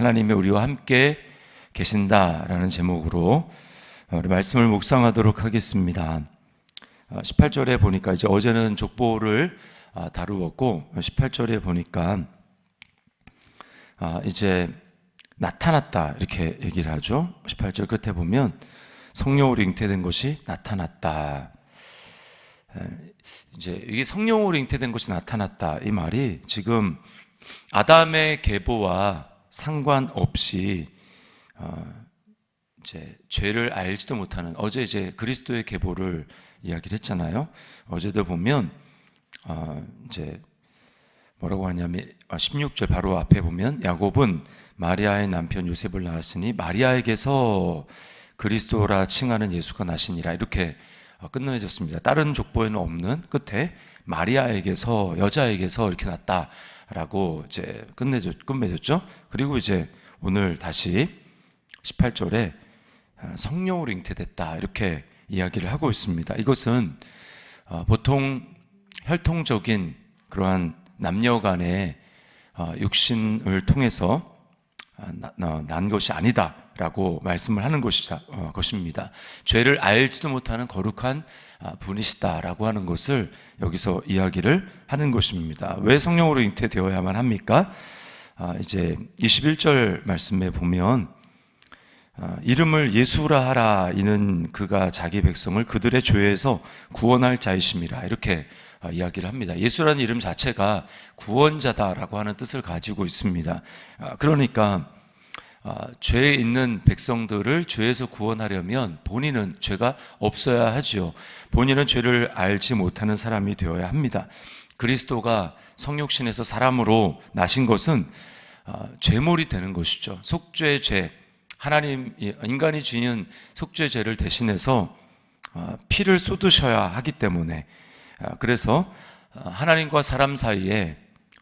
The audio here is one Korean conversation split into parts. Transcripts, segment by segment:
하나님의 우리와 함께 계신다라는 제목으로 우리 말씀을 묵상하도록 하겠습니다. 18절에 보니까 이제 어제는 족보를 다루었고 18절에 보니까 이제 나타났다 이렇게 얘기를 하죠. 18절 끝에 보면 성령으로 잉태된 것이 나타났다. 이제 이게 성령으로 잉태된 것이 나타났다 이 말이 지금 아담의 계보와 상관없이 어 이제 죄를 알지도 못하는 어제 이제 그리스도의 계보를 이야기를 했잖아요. 어제도 보면 어 이제 뭐라고 하냐면 16절 아, 바로 앞에 보면 야곱은 마리아의 남편 요셉을 낳았으니 마리아에게서 그리스도라 칭하는 예수가 나시니라 이렇게 어, 끝내줬습니다. 다른 족보에는 없는 끝에 마리아에게서 여자에게서 이렇게 났다라고 이제 끝내줬 끝맺었죠. 그리고 이제 오늘 다시 18절에 어, 성령으로 잉태됐다 이렇게 이야기를 하고 있습니다. 이것은 어, 보통 혈통적인 그러한 남녀 간의 육신을 통해서 난 것이 아니다 라고 말씀을 하는 어, 것입니다. 죄를 알지도 못하는 거룩한 아, 분이시다라고 하는 것을 여기서 이야기를 하는 것입니다. 왜 성령으로 잉태되어야만 합니까? 아, 이제 21절 말씀에 보면 아, 이름을 예수라 하라 이는 그가 자기 백성을 그들의 죄에서 구원할 자이심이라 이렇게 이야기를 합니다. 예수라는 이름 자체가 구원자다라고 하는 뜻을 가지고 있습니다. 그러니까 아, 죄에 있는 백성들을 죄에서 구원하려면 본인은 죄가 없어야 하지요. 본인은 죄를 알지 못하는 사람이 되어야 합니다. 그리스도가 성육신에서 사람으로 나신 것은 아, 죄물이 되는 것이죠. 속죄 죄, 하나님 인간이 지은 속죄 죄를 대신해서 아, 피를 쏟으셔야 하기 때문에 그래서 하나님과 사람 사이에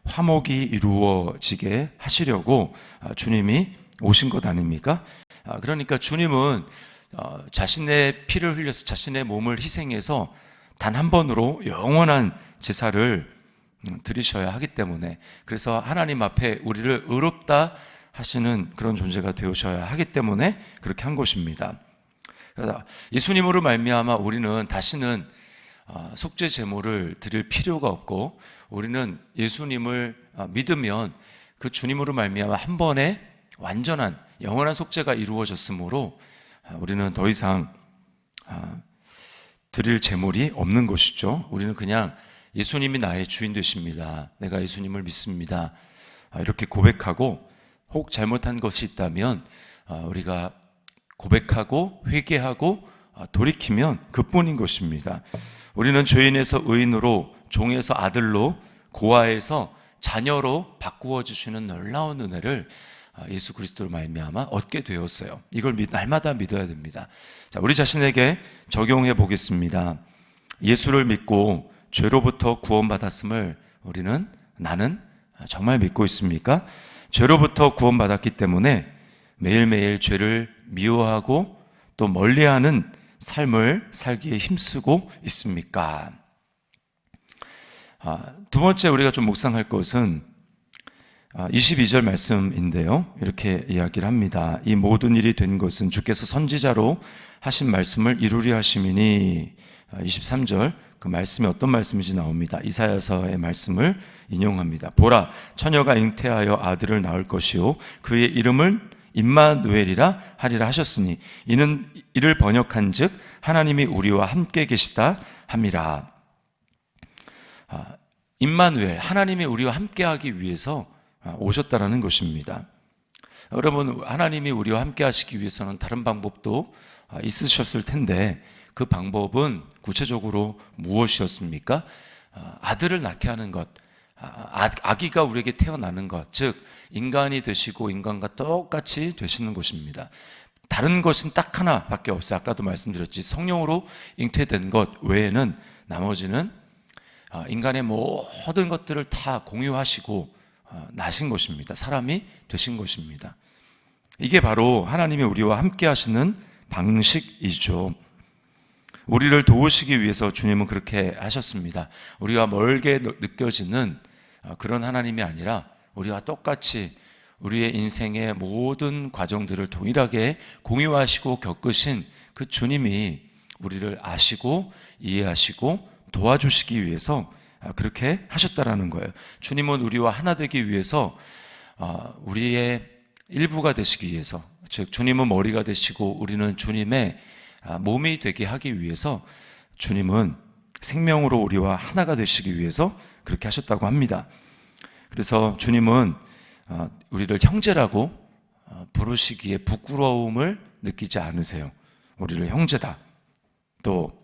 화목이 이루어지게 하시려고 주님이 오신 것 아닙니까? 아, 그러니까 주님은 어, 자신의 피를 흘려서 자신의 몸을 희생해서 단 한 번으로 영원한 제사를 음, 드리셔야 하기 때문에 그래서 하나님 앞에 우리를 의롭다 하시는 그런 존재가 되셔야 하기 때문에 그렇게 한 것입니다. 예수님으로 말미암아 우리는 다시는 어, 속죄 제물을 드릴 필요가 없고 우리는 예수님을 어, 믿으면 그 주님으로 말미암아 한 번에 완전한 영원한 속죄가 이루어졌으므로 아, 우리는 더 이상 아, 드릴 재물이 없는 것이죠. 우리는 그냥 예수님이 나의 주인 되십니다. 내가 예수님을 믿습니다. 아, 이렇게 고백하고 혹 잘못한 것이 있다면 우리가 고백하고 회개하고 돌이키면 그뿐인 것입니다. 우리는 죄인에서 의인으로 종에서 아들로 고아에서 자녀로 바꾸어 주시는 놀라운 은혜를 아, 예수 그리스도로 말미암아 얻게 되었어요. 이걸 날마다 믿어야 됩니다. 자, 우리 자신에게 적용해 보겠습니다. 예수를 믿고 죄로부터 구원받았음을 우리는 나는 정말 믿고 있습니까? 죄로부터 구원받았기 때문에 매일매일 죄를 미워하고 또 멀리하는 삶을 살기에 힘쓰고 있습니까? 아, 두 번째 우리가 좀 묵상할 것은 22절 아, 말씀인데요. 이렇게 이야기를 합니다. 이 모든 일이 된 것은 주께서 선지자로 하신 말씀을 이루리 하심이니 23절 아, 그 말씀이 어떤 말씀인지 나옵니다. 이사야서의 말씀을 인용합니다. 보라 처녀가 잉태하여 아들을 낳을 것이요 그의 이름을 임마누엘이라 하리라 하셨으니 이는 이를 번역한즉 하나님이 우리와 함께 계시다 함이라. 아, 임마누엘 하나님이 우리와 함께하기 위해서 아, 오셨다라는 것입니다. 여러분 하나님이 우리와 함께 하시기 위해서는 다른 방법도 아, 있으셨을 텐데 그 방법은 구체적으로 무엇이었습니까? 아, 아들을 낳게 하는 것, 아기가 우리에게 태어나는 것, 즉 인간이 되시고 인간과 똑같이 되시는 것입니다. 다른 것은 딱 하나밖에 없어요. 아까도 말씀드렸지 성령으로 잉태된 것 외에는 나머지는 인간의 모든 것들을 다 공유하시고 어, 나신 것입니다. 사람이 되신 것입니다. 이게 바로 하나님이 우리와 함께 하시는 방식이죠. 우리를 도우시기 위해서 주님은 그렇게 하셨습니다. 우리와 멀게 느껴지는 어, 그런 하나님이 아니라 우리와 똑같이 우리의 인생의 모든 과정들을 동일하게 공유하시고 겪으신 그 주님이 우리를 아시고 이해하시고 도와주시기 위해서 아, 그렇게 하셨다라는 거예요. 주님은 우리와 하나 되기 위해서 아, 우리의 일부가 되시기 위해서 즉 주님은 머리가 되시고 우리는 주님의 아, 몸이 되게 하기 위해서 주님은 생명으로 우리와 하나가 되시기 위해서 그렇게 하셨다고 합니다. 그래서 주님은 어, 우리를 형제라고 어, 부르시기에 부끄러움을 느끼지 않으세요. 우리를 형제다. 또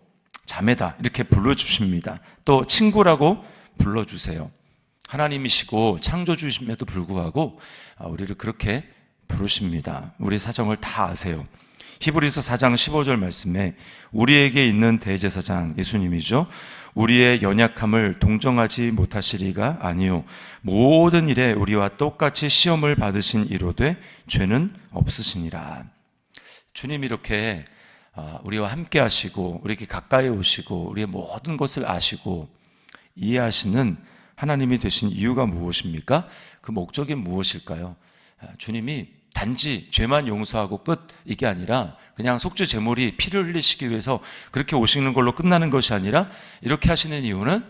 자매다. 이렇게 불러주십니다. 또 친구라고 불러주세요. 하나님이시고 창조주심에도 불구하고 아, 우리를 그렇게 부르십니다. 우리 사정을 다 아세요. 히브리서 4장 15절 말씀에 우리에게 있는 대제사장 예수님이죠. 우리의 연약함을 동정하지 못하시리가 아니요 모든 일에 우리와 똑같이 시험을 받으신 이로되 죄는 없으시니라. 주님 이렇게 아, 우리와 함께 하시고 우리에게 가까이 오시고 우리의 모든 것을 아시고 이해하시는 하나님이 되신 이유가 무엇입니까? 그 목적이 무엇일까요? 아, 주님이 단지 죄만 용서하고 끝 이게 아니라 그냥 속죄 제물이 피를 흘리시기 위해서 그렇게 오시는 걸로 끝나는 것이 아니라 이렇게 하시는 이유는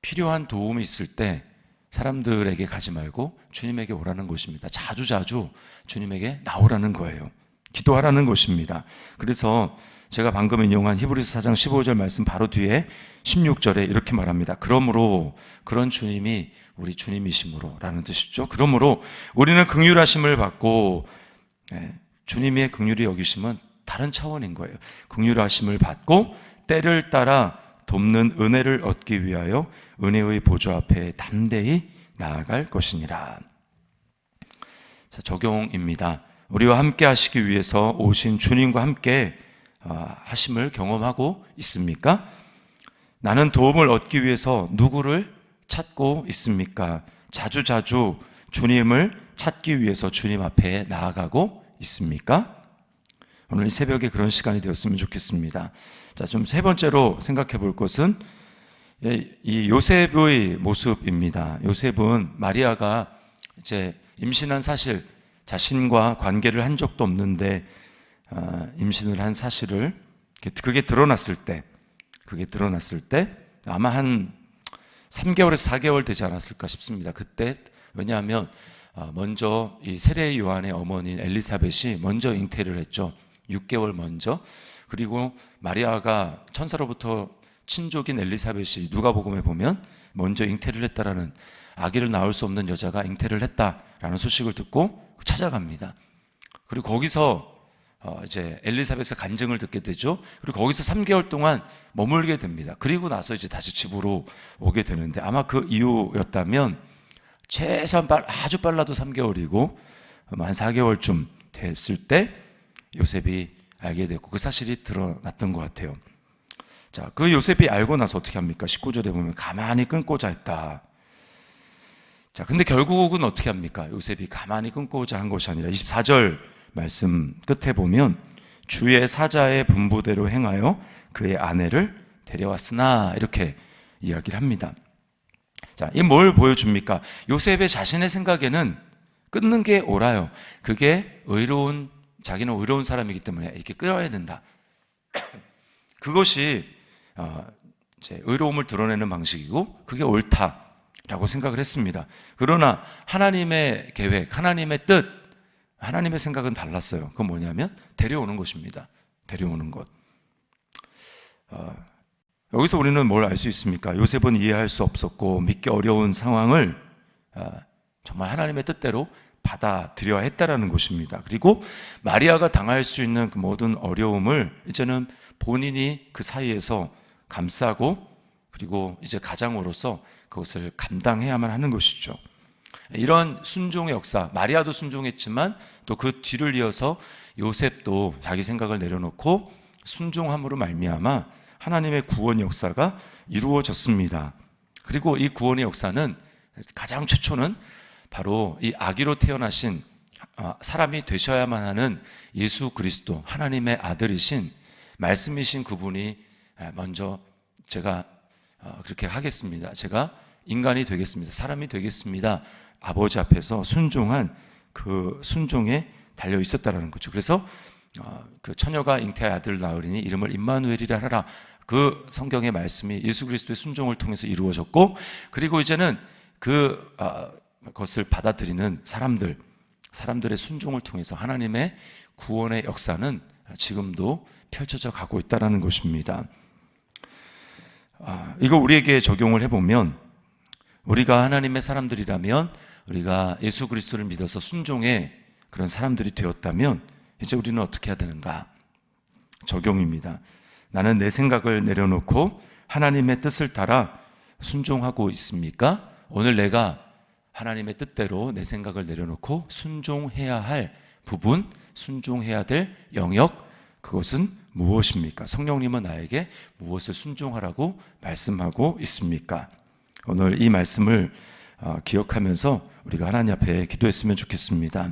필요한 도움이 있을 때 사람들에게 가지 말고 주님에게 오라는 것입니다. 자주 자주 주님에게 나오라는 거예요. 기도하라는 것입니다. 그래서 제가 방금 인용한 히브리서 4장 15절 말씀 바로 뒤에 16절에 이렇게 말합니다. 그러므로 그런 주님이 우리 주님이심으로 라는 뜻이죠. 그러므로 우리는 긍휼하심을 받고 예, 주님의 긍휼이 여기심은 다른 차원인 거예요. 긍휼하심을 받고 때를 따라 돕는 은혜를 얻기 위하여 은혜의 보좌 앞에 담대히 나아갈 것이니라. 자, 적용입니다. 우리와 함께 하시기 위해서 오신 주님과 함께 아, 하심을 경험하고 있습니까? 나는 도움을 얻기 위해서 누구를 찾고 있습니까? 자주자주 주님을 찾기 위해서 주님 앞에 나아가고 있습니까? 오늘 이 새벽에 그런 시간이 되었으면 좋겠습니다. 자, 좀 세 번째로 생각해 볼 것은 예, 이 요셉의 모습입니다. 요셉은 마리아가 이제 임신한 사실, 자신과 관계를 한 적도 없는데 아, 임신을 한 사실을 그게 드러났을 때, 그게 드러났을 때 아마 한 3개월에서 4개월 되지 않았을까 싶습니다. 그때 왜냐하면 아, 먼저 이 세례 요한의 어머니인 엘리사벳이 먼저 잉태를 했죠. 6개월 먼저. 그리고 마리아가 천사로부터 친족인 엘리사벳이 누가복음에 보면 먼저 잉태를 했다라는 아기를 낳을 수 없는 여자가 잉태를 했다라는 소식을 듣고 찾아갑니다. 그리고 거기서 어 이제 엘리사벳의 간증을 듣게 되죠. 그리고 거기서 3개월 동안 머물게 됩니다. 그리고 나서 이제 다시 집으로 오게 되는데 아마 그 이유였다면 최소한 빨, 아주 빨라도 3개월이고 한 4개월쯤 됐을 때 요셉이 알게 됐고 그 사실이 드러났던 것 같아요. 자, 그 요셉이 알고 나서 어떻게 합니까? 19절에 보면 가만히 끊고자 했다. 자, 근데 결국은 어떻게 합니까? 요셉이 가만히 끊고자 한 것이 아니라 24절 말씀 끝에 보면 주의 사자의 분부대로 행하여 그의 아내를 데려왔으나 이렇게 이야기를 합니다. 자, 이 뭘 보여줍니까? 요셉의 자신의 생각에는 끊는 게 옳아요. 그게 의로운 자기는 의로운 사람이기 때문에 이렇게 끌어야 된다. 그것이 어, 이제 의로움을 드러내는 방식이고 그게 옳다 라고 생각을 했습니다. 그러나 하나님의 계획, 하나님의 뜻, 하나님의 생각은 달랐어요. 그건 뭐냐면 데려오는 것입니다. 데려오는 것. 어, 여기서 우리는 뭘 알 수 있습니까? 요셉은 이해할 수 없었고 믿기 어려운 상황을 어, 정말 하나님의 뜻대로 받아들여야 했다라는 것입니다. 그리고 마리아가 당할 수 있는 그 모든 어려움을 이제는 본인이 그 사이에서 감싸고 그리고 이제 가장으로서 그것을 감당해야만 하는 것이죠. 이런 순종의 역사, 마리아도 순종했지만 또 그 뒤를 이어서 요셉도 자기 생각을 내려놓고 순종함으로 말미암아 하나님의 구원 역사가 이루어졌습니다. 그리고 이 구원의 역사는 가장 최초는 바로 이 아기로 태어나신 아, 사람이 되셔야만 하는 예수 그리스도 하나님의 아들이신 말씀이신 그분이 먼저 제가 어, 그렇게 하겠습니다. 제가 인간이 되겠습니다. 사람이 되겠습니다. 아버지 앞에서 순종한 그 순종에 달려 있었다라는 거죠. 그래서 어, 그 처녀가 잉태의 아들 낳으리니 이름을 임마누엘이라 하라. 그 성경의 말씀이 예수 그리스도의 순종을 통해서 이루어졌고 그리고 이제는 그 아, 것을 받아들이는 사람들 사람들의 순종을 통해서 하나님의 구원의 역사는 지금도 펼쳐져 가고 있다라는 것입니다. 아, 이거 우리에게 적용을 해보면 우리가 하나님의 사람들이라면 우리가 예수 그리스도를 믿어서 순종의 그런 사람들이 되었다면 이제 우리는 어떻게 해야 되는가? 적용입니다. 나는 내 생각을 내려놓고 하나님의 뜻을 따라 순종하고 있습니까? 오늘 내가 하나님의 뜻대로 내 생각을 내려놓고 순종해야 할 부분, 순종해야 될 영역, 그것은 무엇입니까? 성령님은 나에게 무엇을 순종하라고 말씀하고 있습니까? 오늘 이 말씀을 어, 기억하면서 우리가 하나님 앞에 기도했으면 좋겠습니다.